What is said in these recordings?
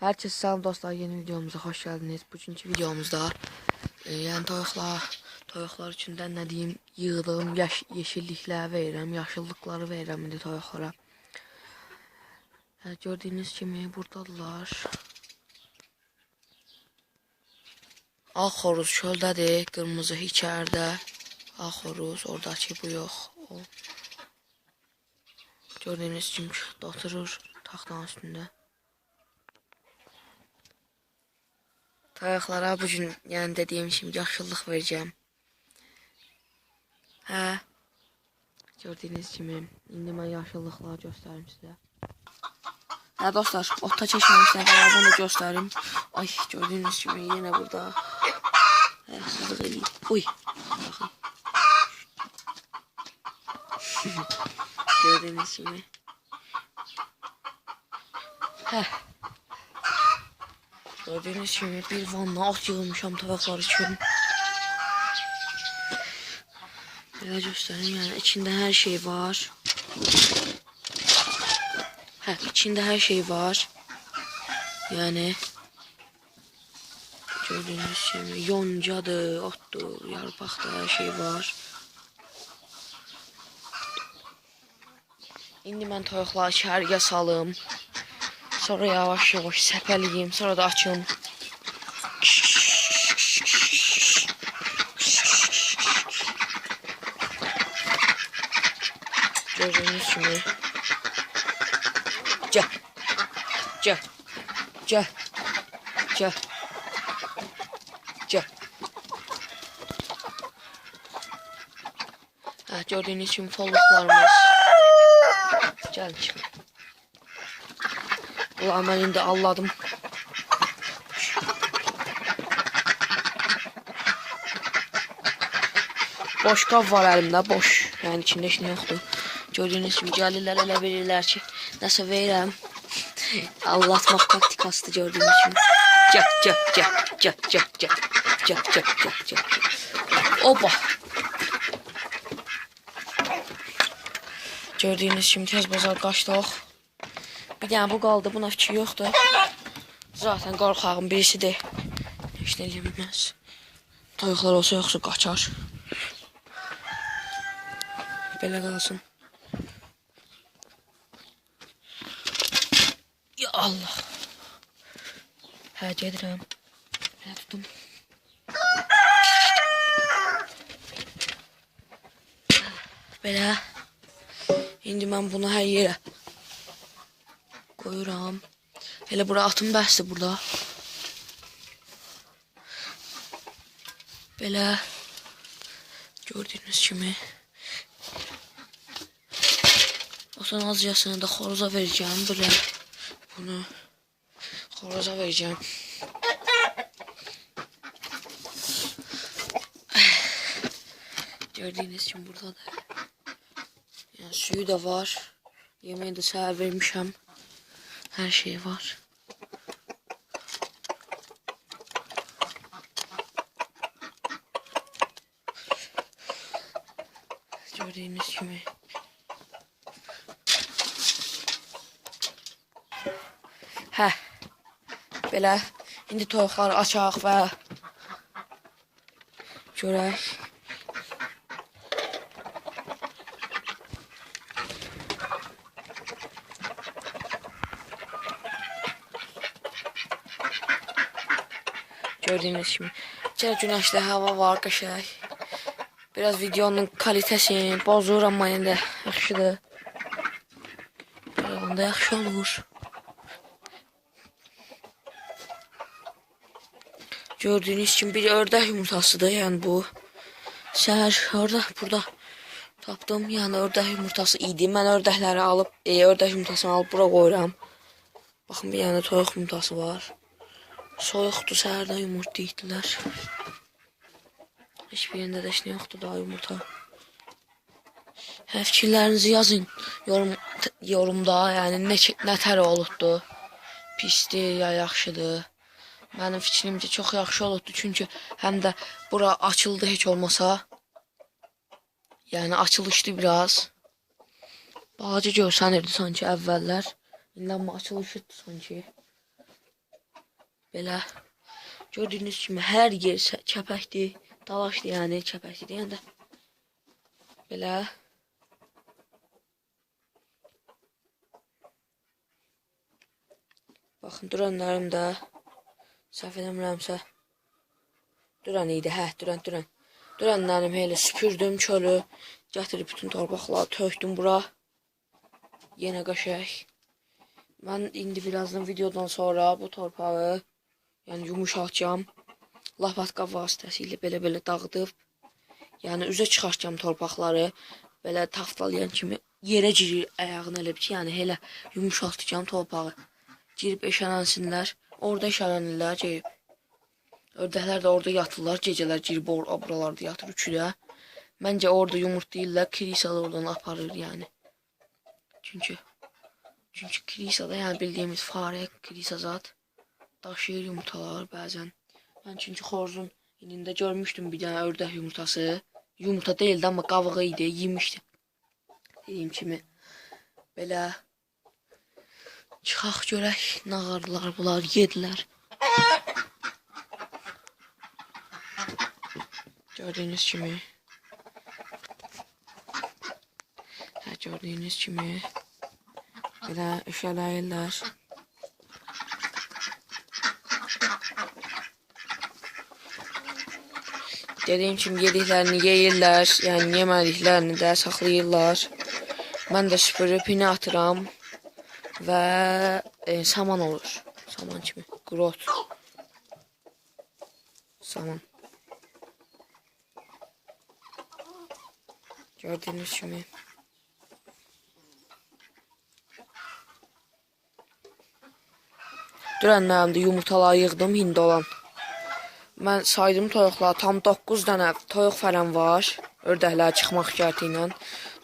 Herkese selam dostlar yeni videomuza hoş geldiniz. Bugünkü videomuzda e, yani toyuqlar toyuqlar içinden ne diyeyim yığdığım yaş, yeşillikler verirəm, yaşıllıkları verirəm indi toyuqlara. Yani gördüğünüz kimi buradadılar. Ağ xoruz çöldədir, qırmızı içərdə. Ağ xoruz, oradakı bu yox. O. Gördüğünüz kimi oturur taxtanın üstündə. Tayaklara bugün yani dediğim şimdi yaşlılık vereceğim. He. Gördüğünüz gibi indi mən yaşıllıqları göstərim sizə. Hə dostlar, ota keçməmişdən qabaq bunu göstərim. Ay, gördüyünüz kimi yenə burada. Hə, sızıq eləyim. Uy, baxın. gördüyünüz kimi. Hə. Gördüğünüz gibi bir vanla ot yığılmışam tabaklar için. Böyle göstereyim yani içinde her şey var. Heh, içinde her şey var. Yani gördüğünüz gibi yoncadır, ottur, yarpaqdır, her şey var. İndi mən toyuqları içəriyə salım. Sonra yavaş yavaş səpəliyim, sonra da açım. Gördüğünüz kimi. Gel. Gel. Gel. Gel. Gel. Ha, gördüğünüz kimi folluklarımız. Gel şimdi. Ulan ben indi alladım. Boş qab var əlimdə, boş. Yəni içində heç nə yoxdur. Gördüyünüz kimi gəlirlər elə verirlər ki, nəsə verirəm. Allatmaq taktikasıdır gördüyünüz kimi. Gəl, gəl, gəl, gəl, gəl, gəl. Gəl, gəl, gəl, gəl. Oba. Gördüyünüz kimi tez bazar qaçdıq. Bir dənə bu qaldı, buna fikir yoxdur. Zaten qorxağın birisidir. Heç nə eləyə bilməz. Toyuqlar olsa yoxsa qaçar. Belə qalsın. Ya Allah. Hə, gedirəm. Hə, tutum. Belə. İndi mən bunu hər yerə koyuram. Hele bura atın bəsdir burada. Belə gördüyünüz kimi. Ondan azcasını da xoroza vereceğim belə. Bunu xoroza vereceğim. Gördüğünüz kimi burada da yani suyu da var. Yemeği de səhər vermişəm. Her şey var. Gördüğünüz gibi. Hə. Belə indi toyuqları açaq və görək. Gördüğünüz gibi. İçeride güneşli hava var qəşəng. Biraz videonun kalitesini bozur amma yenə də yaxşıdır. Onda yaxşı olur. Gördüğünüz kimi bir ördək yumurtasıdır yəni bu. Səhər orada burada tapdım. Yəni ördək yumurtası idi. Mən ördəkləri alıb, e, ördək yumurtasını alıb bura qoyuram. Baxın bir yana toyuq yumurtası var. Soyuqdur, səhərdən yumurta yedilər. Hiçbir yerində də heç yoxdur daha yumurta. Hə, yazın yorum yorumda, yəni nə nə tər olubdu? Pisdir ya yaxşıdır? Mənim fikrimcə çox yaxşı olubdu çünki həm də bura açıldı heç olmasa. Yəni açılışdı biraz. Balaca görsənirdi sanki əvvəllər. İndi amma açılışdı sanki. Belə gördüyünüz kimi hər yer çə- çəpəkdir, dalaşdır yəni çəpəkdir deyəndə. Belə Baxın duranlarım da səhv eləmirəmsə duran idi. Hə, duran, duran. Duranlarım elə süpürdüm çölü, gətirib bütün torpaqları tökdüm bura. Yenə qəşəng. Mən indi birazdan videodan sonra bu torpağı yəni yumuşaltacağam. Lapatka vasitəsilə belə-belə dağıdıb yəni üzə çıxartacağam torpaqları. Belə taftalayan kimi yerə girir ayağını elə ki, yəni elə yumuşaltacağam torpağı. Girib eşələnsinlər. Orada eşələnirlər, girib. Ördəklər də orada yatırlar, gecələr girib or buralarda yatır üçüdə. Məncə orada yumurtlayırlar, Krisa da oradan aparır yəni. Çünki çünki Krisa da yəni bildiyimiz fare Krisa zat daşıyır yumurtalar bəzən. Mən çünki xoruzun inində görmüşdüm bir dənə ördək yumurtası. Yumurta değildi amma qabığı idi, yemişdim. Dediyim kimi belə çıxaq görək nağarlar bunlar yedilər. Gördüyünüz kimi Hə, gördüyünüz kimi belə işələyirlər. Dediyim kimi yediklərini yeyirlər, yəni yemədiklərini də saxlayırlar. Mən də süpürüb inə atıram və e, saman olur. Saman kimi, qrot. Saman. Gördüğünüz gibi. Dürənlərimdə yumurtaları yığdım hindi olan. Mən saydım toyuqlar tam 9 dənə toyuq fərəm var. Ördəklər çıxmaq şərti ilə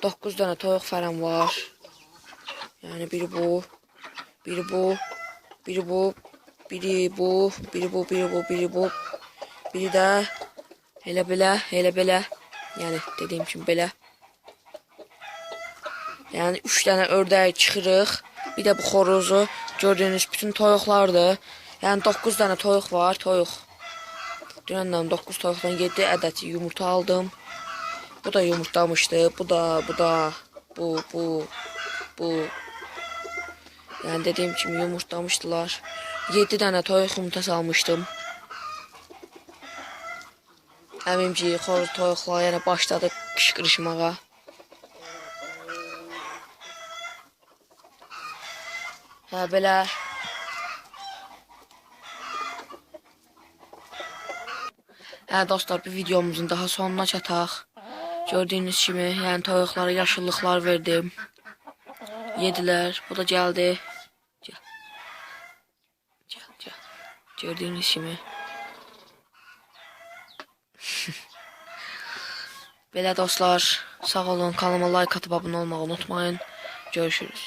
9 dənə toyuq fərəm var. Yəni biri bu, biri bu, biri bu, biri bu, biri bu, biri bu, biri bu. Biri də elə belə, elə belə. Yəni dediyim kimi belə. Yəni 3 dənə ördək çıxırıq. Bir də bu xorozu gördüyünüz bütün toyuqlardır. Yəni 9 dənə toyuq var, toyuq. Dünəndən 9 toyuqdan 7 ədəd yumurta aldım. Bu da yumurtlamışdı. Bu da, bu da, bu, bu, bu. Yəni dediyim kimi yumurtlamışdılar. 7 dənə toyuq yumurtası almışdım. Əmimci xoruz toyuqlar yenə başladı qışqırışmağa. Hə belə Hə dostlar, bir videomuzun daha sonuna çataq. Gördüyünüz kimi, yəni toyuqlara yaşıllıqlar verdim. Yedilər. Bu da gəldi. Gəl. Gəl, gəl. Gördüyünüz kimi. Belə dostlar, sağ olun. Kanalıma like atıp abunə olmağı unutmayın. Görüşürüz.